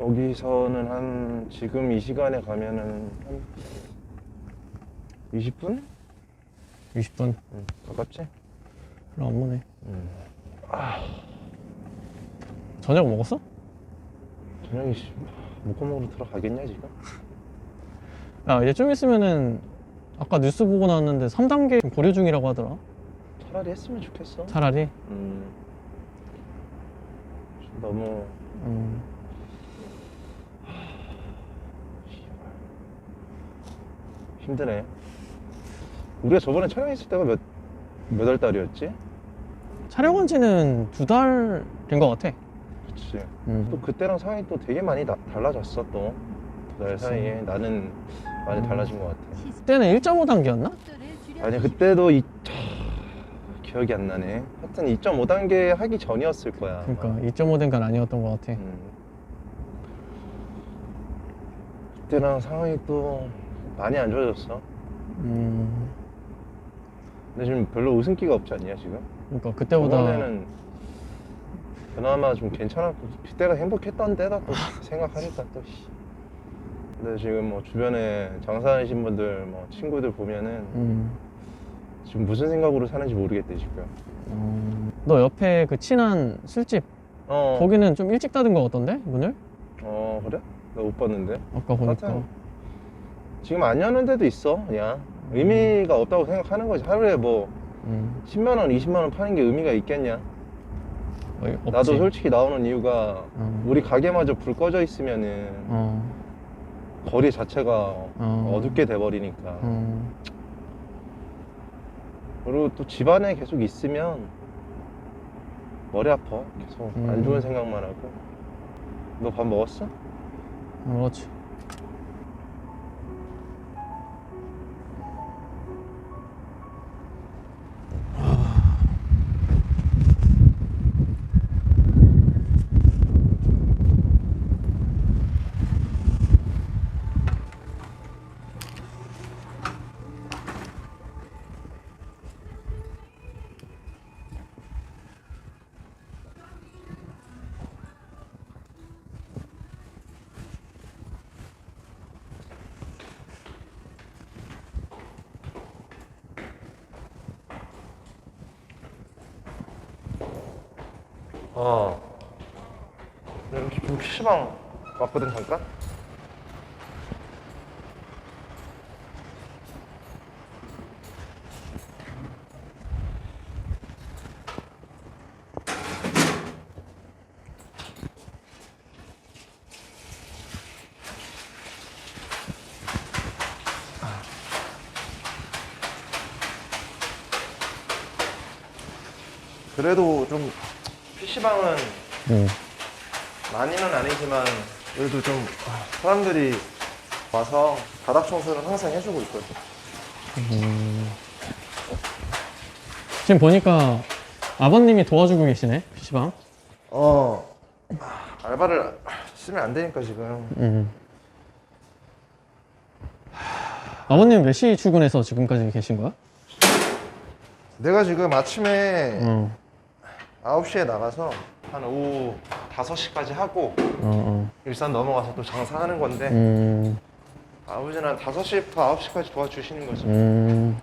여기서는 한 지금 이 시간에 가면은 한 20분? 20분 응, 가깝지? 별로 안 머네 응. 저녁 먹었어? 저녁에 씨, 목구멍으로 들어가겠냐 지금? 야 이제 좀 있으면은 아까 뉴스 보고 나왔는데 3단계 고려 중이라고 하더라 차라리 했으면 좋겠어. 차라리 음. 너무 음, 힘드네. 우리가 저번에 촬영했을 때가 몇, 몇 월 달이었지? 촬영한 지는 두 달 된 것 같아 그치. 음. 또 그때랑 상황이 또 되게 많이 나- 달라졌어, 또. 두달 사이에. 나는 많이 음. 달라진 것 같아. 그때는 1.5단계였나? 아니, 그때도 이, 차, 기억이 안 나네. 하여튼 2.5단계 하기 전이었을 거야. 아마. 그러니까 2.5된 건 아니었던 것 같아 음. 그때랑 상황이 또 많이 안 좋아졌어. 음, 근데 지금 별로 웃음기가 없지 않냐, 지금? 그러니까 그때보다 저번에는 그나마 좀 괜찮았고 그때가 행복했던 때다 또 생각하니까 또 씨. 근데 지금 뭐 주변에 장사하신 분들 뭐 친구들 보면은 음, 지금 무슨 생각으로 사는지 모르겠대 지금 어, 너 옆에 그 친한 술집 어, 거기는 좀 일찍 닫은 것 같던데 문을? 어 그래? 나 못 봤는데 아까 보니까 하여튼 지금 안 여는 데도 있어 그냥. 의미가 없다고 생각하는 거지. 하루에 뭐 음, 10만 원, 20만 원 파는 게 의미가 있겠냐? 어, 없지. 나도 솔직히 나오는 이유가 어, 우리 가게마저 불 꺼져 있으면은 어, 거리 자체가 어. 어둡게 돼버리니까. 어, 그리고 또 집안에 계속 있으면 머리 아파. 계속 안 음. 좋은 생각만 하고. 너 밥 먹었어? 어, 그렇지 어. 여기 좀 PC방 왔거든 잠깐? 그래도 좀 PC방은 음. 많이는 아니지만 그래도 좀 아, 사람들이 와서 바닥 청소는 항상 해주고 있거든. 음. 지금 보니까 아버님이 도와주고 계시네 PC방 어 아, 알바를 쓰면 안 되니까 지금 음. 아버님 몇 시 출근해서 지금까지 계신 거야? 내가 지금 아침에 어, 9시에 나가서 한 오후 5시까지 하고 어, 어. 일산 넘어가서 또 장사하는 건데 음, 아버지는 한 5시부터 9시까지 도와주시는 거지. 음.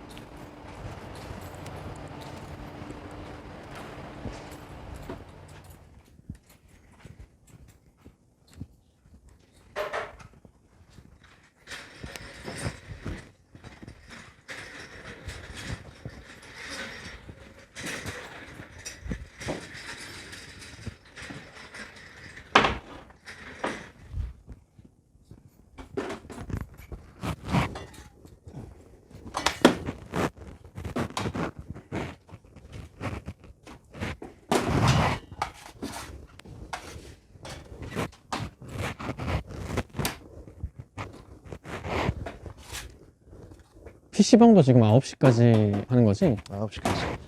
PC방도 지금 9시까지 하는 거지? 9시까지.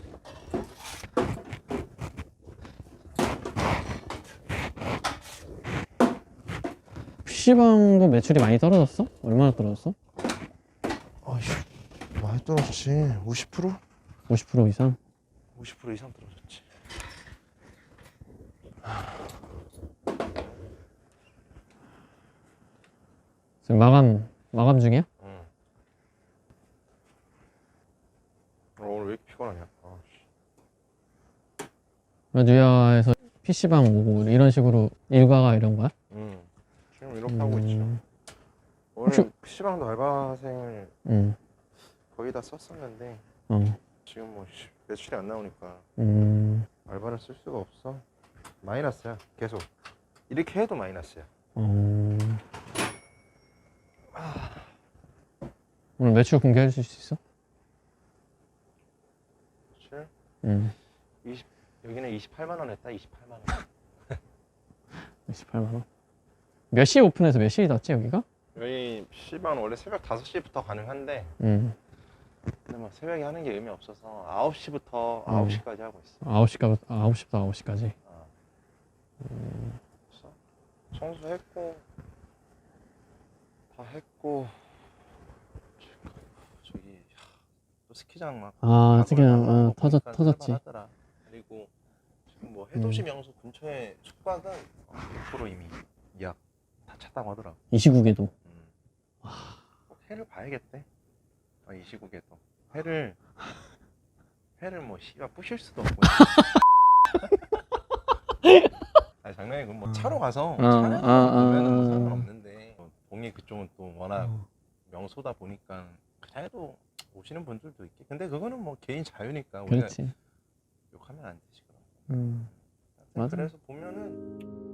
PC방도 매출이 많이 떨어졌어? 얼마나 떨어졌어? 아휴, 많이 떨어졌지. 50%? 50% 이상? 50% 이상 떨어졌지. 지금 마감 마감 중이야? 응. 어, 오늘 왜 이렇게 피곤하냐? 아, 씨. 뉴야에서 PC방 오고 이런 식으로 일과가 이런 거야? 응. 지금 이렇게 하고 있죠. 음, 오늘 혹시- PC방도 알바생을 음, 거의 다 썼었는데 어, 지금 뭐 씨, 매출이 안 나오니까 음, 알바를 쓸 수가 없어. 마이너스야. 계속. 이렇게 해도 마이너스야. 어. 오늘 매출 공개해 줄수 있어? 매출 음, 여기는 28만 원 했다. 28만 원. 28만 원. 몇 시에 오픈해서 몇 시에 닫지 여기가? 여기 PC방 원래 새벽 5시부터 가능한데 음, 근데 뭐 새벽에 하는 게 의미 없어서 9시부터 음. 9시까지 하고 있어. 9시까 9시부터 9시까지. 어. 그래서 청소했고 다 했고 저기 또 스키장 막 아, 그냥 달라고 어, 터졌 터졌지. 살만하더라. 뭐 해돋이 명소 근처에 숙박은 100% 이미 예약 다 찼다고 하더라고. 이 시국에도. 음. 뭐 해를 봐야겠대. 아, 이 시국에도 해를 해를 뭐 씨가 부실 수도 없고. 아니 장난이고 뭐 차로 가서 어, 차량으로 아, 아, 보면은 뭐 아. 상관없는데 뭐 동네 그쪽은 또 워낙 어. 명소다 보니까 그냥 해도 오시는 분들도 있게. 근데 그거는 뭐 개인 자유니까 우리가 그렇지. 욕하면 안 되지 그럼. 음, 맞아. 그래서 보면은